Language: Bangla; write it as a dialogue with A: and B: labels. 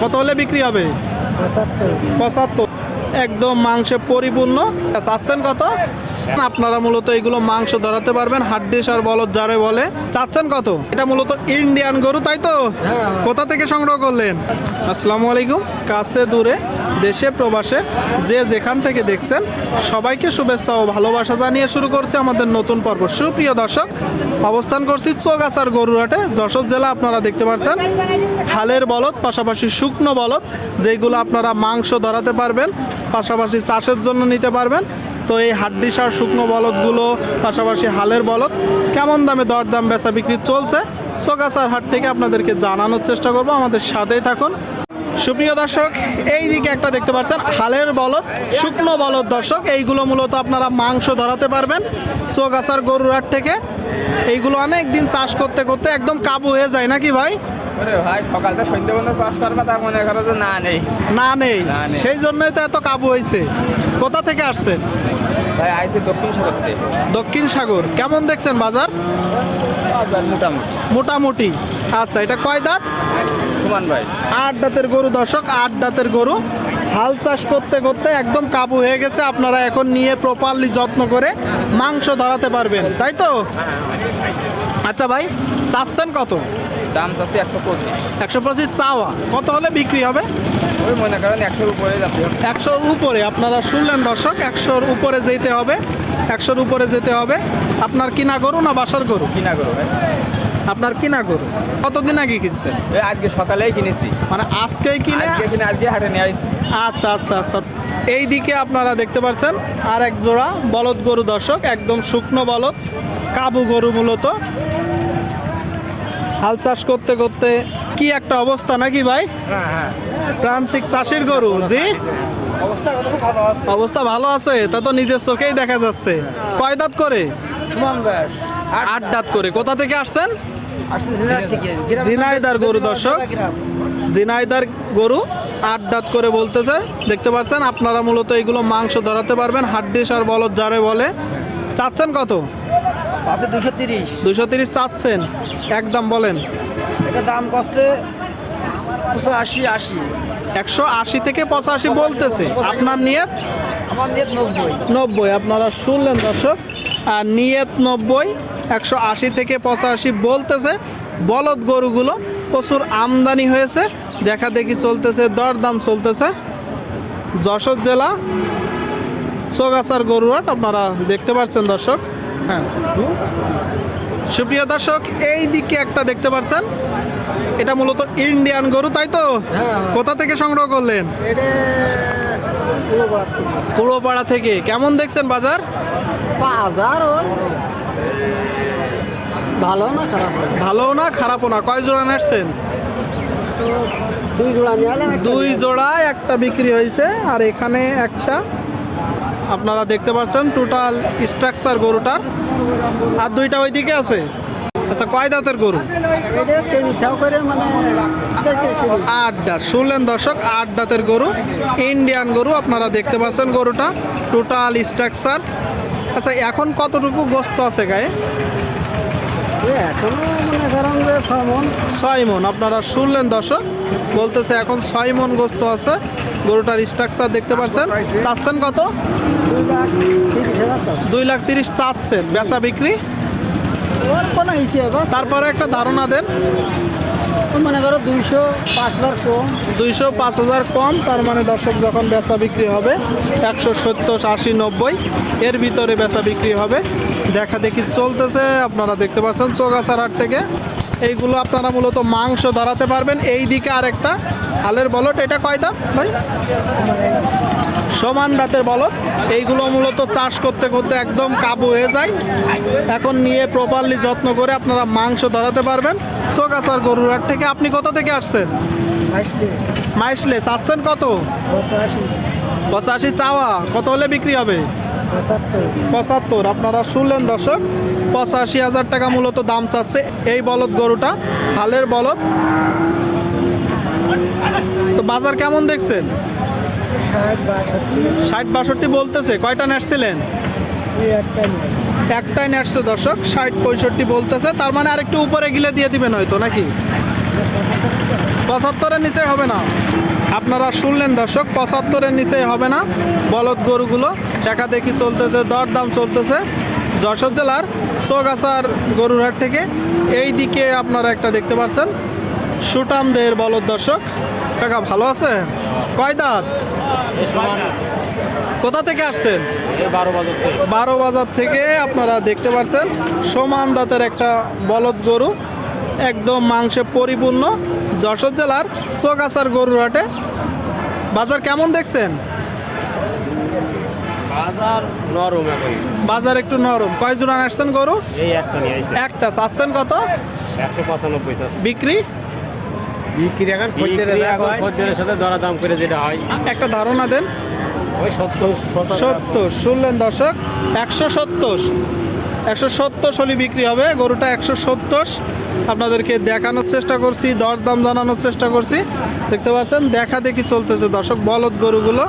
A: কত হলে বিক্রি হবে?
B: পঁচাত্তর।
A: একদম মাংসে পরিপূর্ণ। চাচ্ছেন কত? আপনারা মূলত এগুলো মাংস ধরাতে পারবেন হাড্ডিস আর বলদ যারে বলে। চাচ্ছেন কত? এটা মূলত ইন্ডিয়ান গরু তাই তো?
B: হ্যাঁ।
A: কোথা থেকে সংগ্রহ করলেন? আসসালামু আলাইকুম। কাছে দূরে দেশে প্রবাসে যে যেখান থেকে দেখছেন সবাইকে শুভেচ্ছা ও ভালোবাসা জানিয়ে শুরু করছে আমাদের নতুন পর্ব। সুপ্রিয় দর্শক অবস্থান করছি চোগাছার গরুহাটে যশোর জেলা আপনারা দেখতে পাচ্ছেন। হালের বলদ পাশাপাশি শুকনো বলদ যেগুলো আপনারা মাংস ধরাতে পারবেন পাশাপাশি চাষের জন্য নিতে পারবেন। তো এই হাড্ডিসার শুকনো বলদগুলো পাশাপাশি হালের বলদ কেমন দামে দরদাম বেচা বিক্রি চলছে? চোগাছার হাট থেকে আপনাদেরকে জানানোর চেষ্টা করব, আমাদের সাথেই থাকুন। সুপ্রিয় দর্শক, এই দিকে একটা দেখতে পাচ্ছেন, হালের বলদ, শুকনো বলদ দর্শক, এইগুলো মূলত আপনারা মাংস ধরাতে পারবেন চোগাছার গরুর হাট থেকে। এইগুলো অনেক দিন চাষ করতে করতে একদম কাবু হয়ে যায় নাকি ভাই?
C: ভাই সকালটা সন্ধ্যে পর্যন্ত চাষ করবে মনে করো যে না নেই।
A: না নেই। সেই জন্যই তো এত কাবু হয়েছে কোথা থেকে আসছেন?
C: ভাই আইসি দক্ষিণ সাগরতে
A: দক্ষিণ সাগর। কেমন দেখছেন বাজার?
C: মোটামুটি।
A: মোটামুটি। আচ্ছা এটা কয় দাঁত?
C: সুমান ভাই।
A: আট দাঁতের গরু দর্শক আট দাঁতের গরু। হাল চাষ করতে করতে একদম কাবু হয়ে গেছে। আপনারা এখন নিয়ে প্রপারলি যত্ন করে মাংস ধরাতে পারবেন। তাই তো? আচ্ছা ভাই চাচ্ছেন কত?
C: দাম চাচ্ছি একশো পঁচিশ।
A: একশো পঁচিশ চাওয়া। কত হলে বিক্রি হবে?
C: ওই মনে করেন একশোর উপরে যাবে
A: একশোর উপরে আপনারা শুনলেন দর্শক একশোর উপরে যেতে হবে একশোর উপরে যেতে হবে। আপনার কিনা গরু না বাসার গরু?
C: কিনা গরু ভাই।
A: আপনার কিনা গরু। কতদিন আগে কিনছেন?
C: আজকে সকালেই কিনেছি।
A: মানে আজকেই কিনে
C: আজকে কিনে আজকে হাটে নিয়ে
A: আচ্ছা আচ্ছা আচ্ছা। এই দিকে আপনারা দেখতে পাচ্ছেন আর এক জোড়া বলদ গরু দর্শক একদম শুকনো বলদ কাবু গরু মূলত। হাল চাষ করতে করতে কি একটা অবস্থা নাকি ভাই?
C: হ্যাঁ হ্যাঁ।
A: প্রান্তিক চাষির গরু জি?
C: অবস্থা ভালো আছে।
A: তা তো নিজের চোখেই দেখা যাচ্ছে। কয় দাঁত করে? আট দাঁত করে। কোথা থেকে আসছেন?
B: ঝিনাইদহ
A: গরু দর্শক। জিনাইদার গরু? আট দাঁত করে বলতেছে। দেখতে পাচ্ছেন আপনারা মূলত এগুলো মাংস ধরাতে পারবেন হাড্ডিস আর বলদ যারে বলে। চাচ্ছেন কত?
B: দুশো তিরিশ।
A: চাচ্ছেন একদম বলেন।
B: এটা দাম করছে পঁচাশি আশি।
A: একশো আশি থেকে পঁচাশি বলতেছে। আপনার নিয়ত?
B: আমার নিয়ে নব্বই।
A: নব্বই আপনারা শুনলেন দর্শক। আর নিয়ত নব্বই একশো আশি থেকে পঁচাশি বলতেছে। বলদ গরুগুলো প্রচুর আমদানি হয়েছে। দেখা দেখি চলতেছে দরদাম চলতেছে। যশোর জেলা চোগাছার গরুহাট আপনারা দেখতে পাচ্ছেন দর্শক। হ্যাঁ। সুপ্রিয় দর্শক এই দিকে একটা দেখতে পাচ্ছেন। এটা মূলত ইন্ডিয়ান গরু তাই তো?
B: হ্যাঁ।
A: কোথা থেকে সংগ্রহ করলেন?
B: উড়োপাড়ার থেকে।
A: কুড়োপাড়া থেকে। কেমন দেখছেন বাজার?
B: বাজার ভালো না খারাপ
A: ভালো না খারাপও না। কয় জোড়া
B: তো দুই জোড়া নিয়ে এলাম একটা
A: দুই জোড়ায় একটা বিক্রি হয়েছে আর এখানে একটা আপনারা দেখতে পাচ্ছেন টোটাল স্ট্রাকচার গরুটার আর দুইটা ওইদিকে আছে? আচ্ছা কয় দাঁতের গরু?
B: মানে
A: আট দাঁত। শুনলেন দর্শক আট দাঁতের গরু। ইন্ডিয়ান গরু আপনারা দেখতে পাচ্ছেন গরুটা। টোটাল স্ট্রাকচার আচ্ছা এখন কতটুকু গোস্ত আছে গায়ে
B: এখনও মনে করেন যে সমন
A: ছয় মন। আপনারা শুনলেন দর্শক বলতেছে এখন ছয় মন গোস্ত আছে গরুটার স্ট্রাকচার দেখতে পাচ্ছেন চাচ্ছেন কত?
B: দুই লাখ তিরিশ
A: চাচ্ছেন। বেচা বিক্রি। তারপরে একটা ধারণা দেন।
B: মনে করো দুইশো পাঁচ হাজার কম।
A: দুইশো পাঁচ হাজার কম, তার মানে দর্শক যখন বেচা বিক্রি হবে, একশো সত্তর, আশি, নব্বই, এর ভিতরে বেচা বিক্রি হবে। চলতেছে, আপনারা দেখতে পাচ্ছেন চৌগাছার হাট থেকে। এইগুলো আপনারা মূলত মাংস ধরাতে পারবেন। এই দিকে আরেকটা হালের বলট, এটা কয় দাঁত ভাই? সমান দাঁতের বলদ। এইগুলো মূলত চাষ করতে করতে একদম কাবু হয়ে যায়। এখন নিয়ে প্রপারলি যত্ন করে আপনারা মাংস ধরাতে পারবেন। চৌগাছার গরুর হাট থেকে আপনি কোথা থেকে আসছেন? মাইসলে। চাচ্ছেন কত?
B: পঁচাশি
A: চাওয়া। কত হলে বিক্রি হবে?
B: পঁচাত্তর।
A: আপনারা শুনলেন দর্শক, পঁচাশি হাজার টাকা মূলত দাম চাচ্ছে এই বলদ গরুটা, হালের বলদ। তো বাজার কেমন দেখছেন?
B: ষাট বাষট্টি
A: বলতেছে, কয়টা নেটছিলেন একটাই নেটছে দর্শক, ষাট পঁয়ষট্টি বলতেছে, তার মানে আরেকটু উপরে গিলে দিয়ে দিবেন হয়তো, নাকি? পঁচাত্তরের নিচে হবে না। আপনারা শুনলেন দর্শক, পঁচাত্তরের নিচে হবে না বলদ গরুগুলো। দেখা দেখি চলতেছে, দরদাম চলতেছে। যশোর জেলার সোগাছার গরুরহাট থেকে। এই দিকে আপনারা একটা দেখতে পাচ্ছেন, সুটামদের বলদ দর্শক। কাকা, ভালো আছে কয় দাঁত? কোথা থেকে আসছেন?
D: বারো বাজার থেকে।
A: বারো বাজার থেকে আপনারা দেখতে পাচ্ছেন সমান দাঁতের একটা বলদ গরু একদম মাংসে পরিপূর্ণ যশোর জেলার সোগাছার গরুর হাটে। বাজার কেমন দেখছেন?
D: বাজার নরম এখন।
A: বাজার একটু নরম। কয় জোড়া আসছেন গরু?
D: এই একটা নিয়ে
A: একটা। চাচ্ছেন কত?
D: একশো পঁচানব্বই
A: বিক্রি?
D: বিক্রি এখন খদ্দের এখন খদ্দের সাথে দরা দাম করে যেটা হয়।
A: একটা ধারণা দেন।
D: ওই সত্তর
A: সত্তর শুনলেন দর্শক? একশো সত্তর। একশো সত্তর হলে বিক্রি হবে গরুটা একশো সত্তর। আপনাদেরকে দেখানোর চেষ্টা করছি দরদাম জানানোর চেষ্টা করছি। দেখতে পাচ্ছেন? দেখা দেখি চলতেছে দর্শক বলদ গরুগুলো।